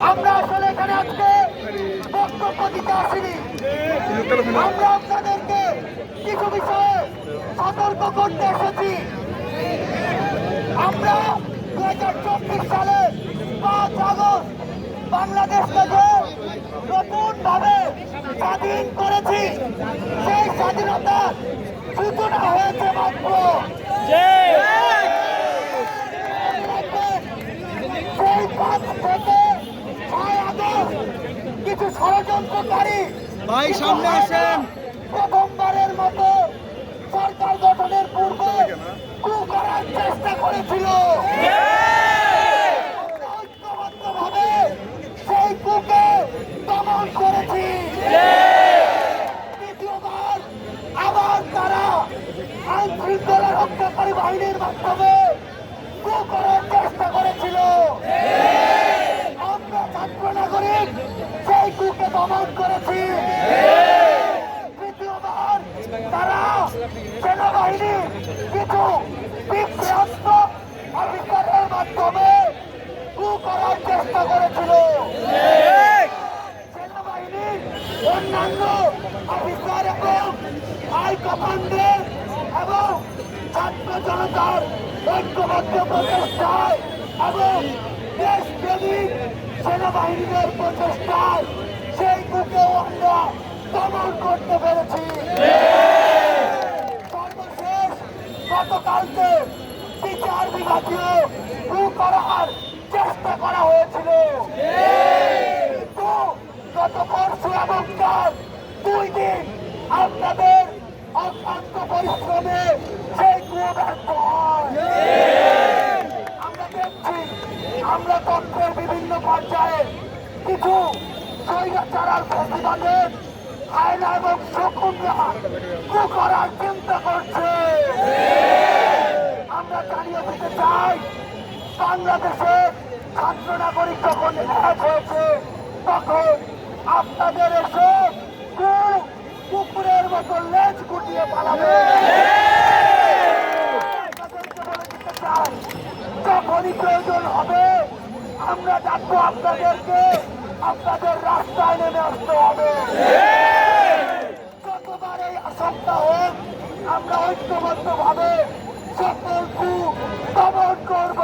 আমরা আসলে এখানে আজকে বক্তব্য দিতে আসিনি। আমরা আপনাদেরকে কিছু বিষয়ে সতর্ক করতে এসেছি। আমরা দু হাজার চব্বিশ সালে পাঁচ আগস্ট বাংলাদেশটাকে নতুন ভাবে স্বাধীন করেছি সেই স্বাধীনতার সূচনা হয়েছে মাত্র। সেই পাঁচ কিছু ষড়যন্ত্রকারী ভাই সামনে আসেন। প্রথমবারের মতো সরকার গঠনের পূর্বে কু করার চেষ্টা করেছিল আমরা ঐক্যবদ্ধভাবে সেই কুকে দমন করেছি দ্বিতীয়বার আবার তারা আইন শৃঙ্খলা রক্ষাকারী বাহিনীর মাধ্যমে কু করার চেষ্টা করেছিল আমরা ছাত্র নাগরিক সেই কুকে দমন করেছি তৃতীয়বার তারা সেনাবাহিনী কিছু বিভ্রান্ত অফিসারের মাধ্যমে কু করার চেষ্টা করেছিল। সেনাবাহিনীর অন্যান্য অফিসার এবং হাই কমান্ডের এবং ছাত্র জনতার ঐক্যবদ্ধ প্রচেষ্টায় এবং দেশপ্রেমিক সেনাবাহিনীর প্রচেষ্টায় সেই বুকেও আমরা দমন করতে পেরেছি। গতকালকে বিচার বিভাগীয় কু করার চেষ্টা করা হয়েছিল। কিন্তু গত পরশু এবং কাল দুই দিন আপনাদের অত্যন্ত পরিশ্রমে সেই কুয়ো ব্যর্থ আমরা দেখছি, আমরা তন্ত্রের বিভিন্ন পর্যায়ে কিছু স্বৈরাচারার প্রতিবাদের আয়না এবং শকুনরা কু করার চিন্তা করছে আমরা জানিয়ে দিতে চাই বাংলাদেশে ছাত্র নাগরিক যখন এক হয়েছে তখন আপনাদের এসে কুকুরের মতো লেজ গুটিয়ে পালাবে যখনই প্রয়োজন হবে আমরা ডাকবো আপনাদেরকে, আপনাদের রাস্তায় নেমে আসতে হবে। আমরা সকল দমন করব।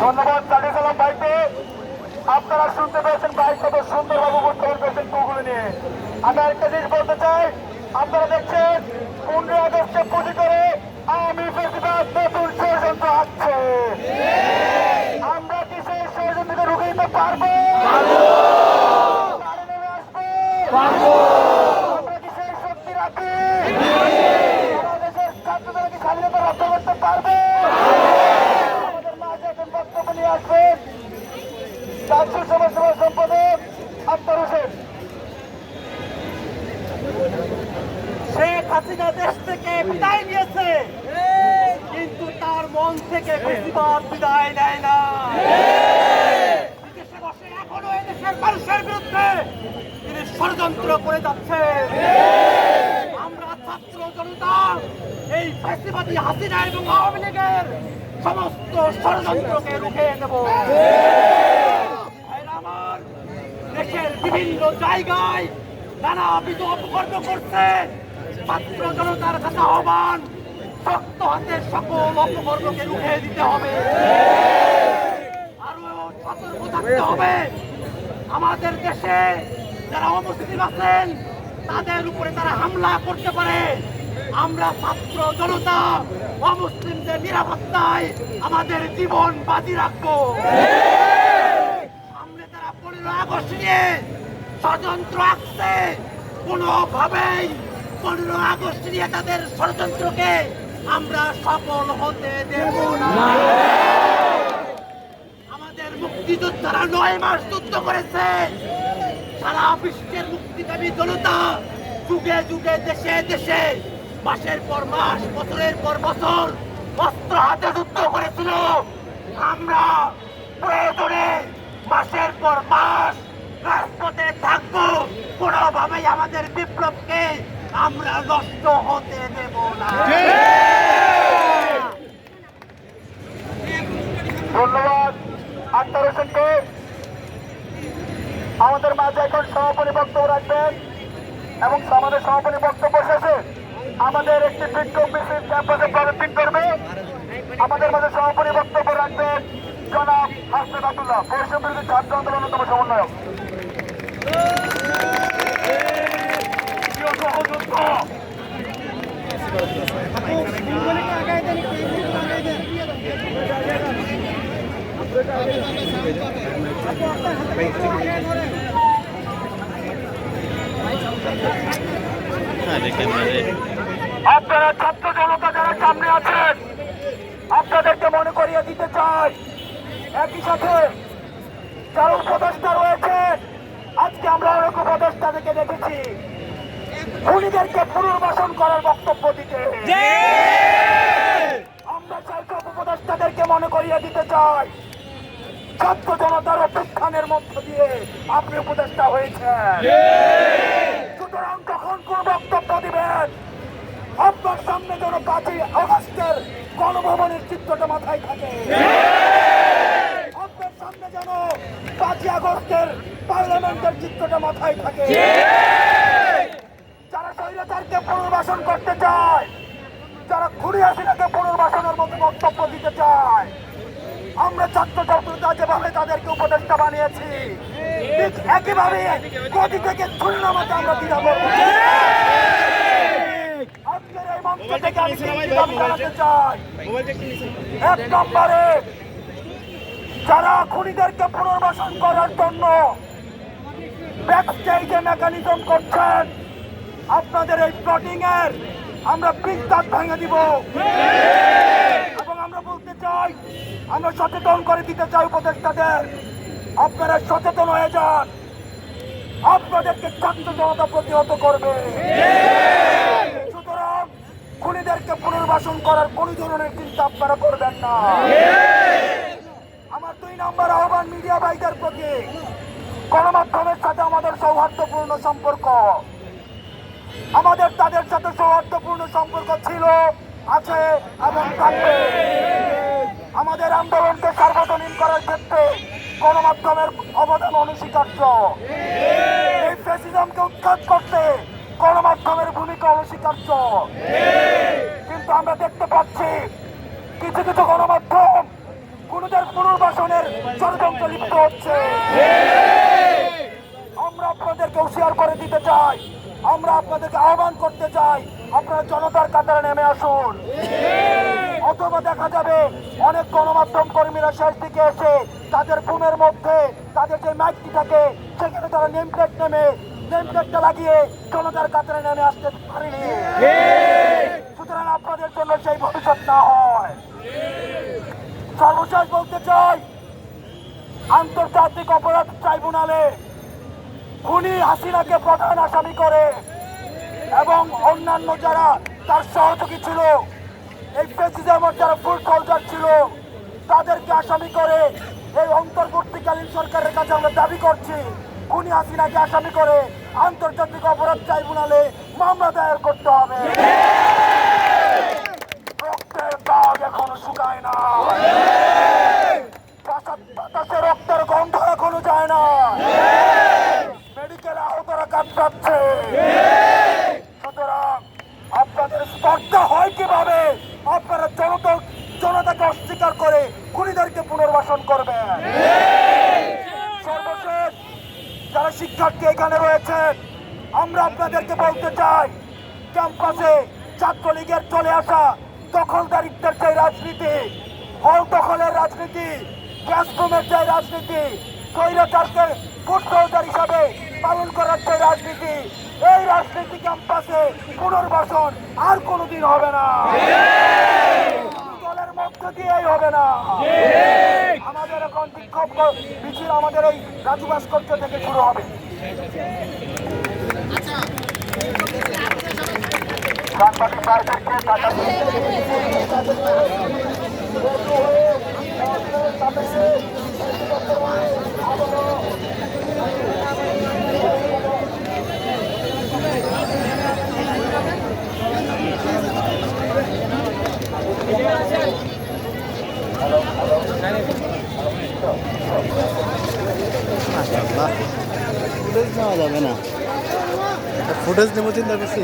ধন্যবাদ ভাইকে আপনারা শুনতে পেয়েছেন ভাই কত সুন্দরভাবে উপস্থাপন করেছেন কুকুর নিয়ে। আমি একটা জিনিস বলতে চাই আপনারা দেখছেন পনেরোই আগস্টে পুঁজি করে আমি বেশিরভাগ নতুন ষড়যন্ত্র আসছে আমরা কি সেই ষড়যন্ত্রকে রুখে দিতে পারব পারে নেমে আসব? আমরা কি সেই শক্তি রাখি বাংলাদেশের ছাত্রদের কি স্বাধীনতা রক্ষা করতে পারবে আমাদের মাঝে এখন বক্তব্য নিয়ে আসবেন রাজ্য সমাজসভা সম্পাদক আক্তার হোসেন। শেখ হাসিনা দেশ থেকে বিদায় নিয়েছে। কিন্তু তার মন থেকে বেশিরভাগ বিদায় নেয় না। বিদেশে বসে এখনও এদেশের মানুষের বিরুদ্ধে তিনি ষড়যন্ত্র করে যাচ্ছে আমরা ছাত্র জনতা, এই ফ্যাসিবাদী হাসিনা এবং আওয়ামী লীগের সমস্ত ষড়যন্ত্রকে রুখে দেব দেশের বিভিন্ন জায়গায় নানা নানাবিধ অপকর্ম করছে। ছাত্র জনতার কাছে আহ্বান, শক্ত হাতে সকল অপকর্মকে রুখে দিতে হবে। আরও সতর্ক থাকতে হবে। আমাদের দেশে যারা অমুসলিম আছেন, তাদের উপরে তারা হামলা করতে পারে। আমরা ছাত্র জনতা, অমুসলিমদের নিরাপত্তায় আমাদের জীবন বাজি রাখব। আগস্ট নিয়ে ষড়যন্ত্র আঁকছে কোনোভাবেই পনেরো আগস্ট নিয়ে তাদের ষড়যন্ত্রকে আমরা সফল হতে দেব না। আমাদের মুক্তিযোদ্ধারা নয় মাস যুদ্ধ করেছে। সারা বিশ্বের মুক্তিকামী জনতা যুগে যুগে, দেশে দেশে, মাসের পর মাস, বছরের পর বছর অস্ত্র হাতে যুদ্ধ করেছিল। আমরা প্রয়োজনে মাসের পর মাস রাজপথে থাকব। কোনোভাবেই আমাদের বিপ্লবকে আমরা নষ্ট হতে দেব না। ধন্যবাদ, আক্তার হোসেনকে আমাদের মাঝে এখন সমাপনী বক্তব্য রাখবেন এবং আমাদের সমাপনী বক্তব্য শেষে আমাদের একটি বিক্ষোভ মিছিল ক্যাম্পাসে প্রদর্শন করবে। আমাদের মাঝে সমাপনী বক্তব্য রাখবেন। জনাব হাসনাত আব্দুল্লাহ পরিশ্রম বিরোধী ছাত্র আন্দোলন অন্যতম সমন্বয়ক। আপনারা ছাত্র জনতা যারা সামনে আছেন আপনাদেরকে মনে করিয়ে দিতে চাই একই সাথে যারা উপদেষ্টা রয়েছে। আজকে আমরা অনেক উপদেষ্টাদেরকে দেখেছি। খুনিদেরকে পুনর্বাসন করার বক্তব্য দিতে। আমরা সব উপদেষ্টাদেরকে মনে করিয়ে দিতে চাই। ছাত্র জনতার অভ্যুত্থানের মধ্য দিয়ে আপনি উপদেষ্টা হয়েছেন। সুতরাং যখন কোন বক্তব্য দিবেন? আপনার সামনে যেন পাঁচই আগস্টের গণভবনের চিত্রটা মাথায় থাকে। যেন পাঁচই আগস্টের পার্লামেন্টের চিত্রটা মাথায় থাকে। যারা স্বৈরাচারকে পুনর্বাসন করতে চায় যারা খুনি হাসিনাকে পুনর্বাসনের মতো বক্তব্য দিতে চায় আমরা ছাত্র যেভাবে তাদেরকে উপদেষ্টা বানিয়েছি ঠিক একইভাবে থেকে নামাতে আমরা করব আজকের এই মঞ্চ থেকে আমি তিনটি দাবি জানাতে চাই। এক নম্বরে যারা খুনিদেরকে পুনর্বাসন করার জন্য ব্যাকস্টেজে মেকানিজম করছেন, আপনাদের এই প্লটিং এর আমরা বিস্তার ভেঙে দিব। এবং আমরা বলতে চাই, আমরা সচেতন করে দিতে চাই উপদেষ্টাদের, আপনারা সচেতন হয়ে যান। আপনাদেরকে ছাত্র জনতা প্রতিহত করবে। সুতরাং খুনিদেরকে পুনর্বাসন করার কোন ধরনের চিন্তা আপনারা করবেন না। দুই নম্বর আহ্বান মিডিয়া ভাইদের প্রতি। গণমাধ্যমের সাথে আমাদের সৌহার্দ্যপূর্ণ সম্পর্ক। আমাদের তাদের সাথে সৌহার্দ্যপূর্ণ সম্পর্ক ছিল, আছে এবং থাকবে। আমাদের আন্দোলনকে সার্বজনীন করার ক্ষেত্রে গণমাধ্যমের অবদান অনস্বীকার্য। এই ফ্যাসিজমকে উৎখাত করতে গণমাধ্যমের ভূমিকা অনস্বীকার্য। কিন্তু আমরা দেখতে পাচ্ছি, কিছু কিছু গণমাধ্যম খুনিদের পুনর্বাসনের ষড়যন্ত্র লিপ্ত হচ্ছে। আমরা আপনাদেরকে হুঁশিয়ার করে দিতে চাই। আমরা আপনাদেরকে আহ্বান করতে চাই, আপনারা জনতার কাতারে নেমে আসুন। অথবা দেখা যাবে অনেক গণমাধ্যম কর্মীরা শেষ দিকে এসে তাদের ফোনের মধ্যে, তাদের যে মাইকটি থাকে, সেখানে তারা নেম প্লেট নেমে, নেম প্লেটটা লাগিয়ে জনতার কাতারে নেমে আসতে পারেনি। সুতরাং আপনাদের জন্য সেই ভবিষ্যৎ না হয়। সর্বশেষ বলতে চাই, আন্তর্জাতিক অপরাধ ট্রাইব্যুনালে খুনি হাসিনাকে প্রধান আসামি করে এবং অন্যান্য যারা তার সহযোগী ছিল, এই প্রেসিডেন্ট যারা ফুল সোলজার ছিল, তাদেরকে আসামি করে এই অন্তর্বর্তীকালীন সরকারের কাছে আমরা দাবি করছি, খুনি হাসিনাকে আসামি করে আন্তর্জাতিক অপরাধ ট্রাইব্যুনালে মামলা দায়ের করতে হবে রক্তের দাগ এখনও শুকায় না বাতাস- বাতাসে রক্তের গন্ধ এখনও যায় না মেডিকেল আহতরা কাটছে সুতরাং আপনাদের স্পর্ধা হয় কীভাবে আপনারা জনতা জনতাকে অস্বীকার করে খুনিদেরকে পুনর্বাসন করবেন সর্বশেষ যারা শিক্ষার্থী এখানে রয়েছেন আমরা আপনাদেরকে বলতে চাই, ক্যাম্পাসে ছাত্রলীগের চলে আসা দখলদারিত্বের যে রাজনীতি, হল দখলের রাজনীতি, ক্লাসরুমের যে রাজনীতি, স্বৈরাচারকে ফুট হিসাবে পালন করার যে রাজনীতি, এই রাজনীতি ক্যাম্পাসে পুনর্বাসন আর কোনোদিন হবে না। দিয়েই হবে না, আমাদের এখন বিক্ষোভ মিছিল আমাদের এই রাজু ভাস্কর্য থেকে শুরু হবে। সাংবাদিক ফুটেজ নেব চিন্তা করছি।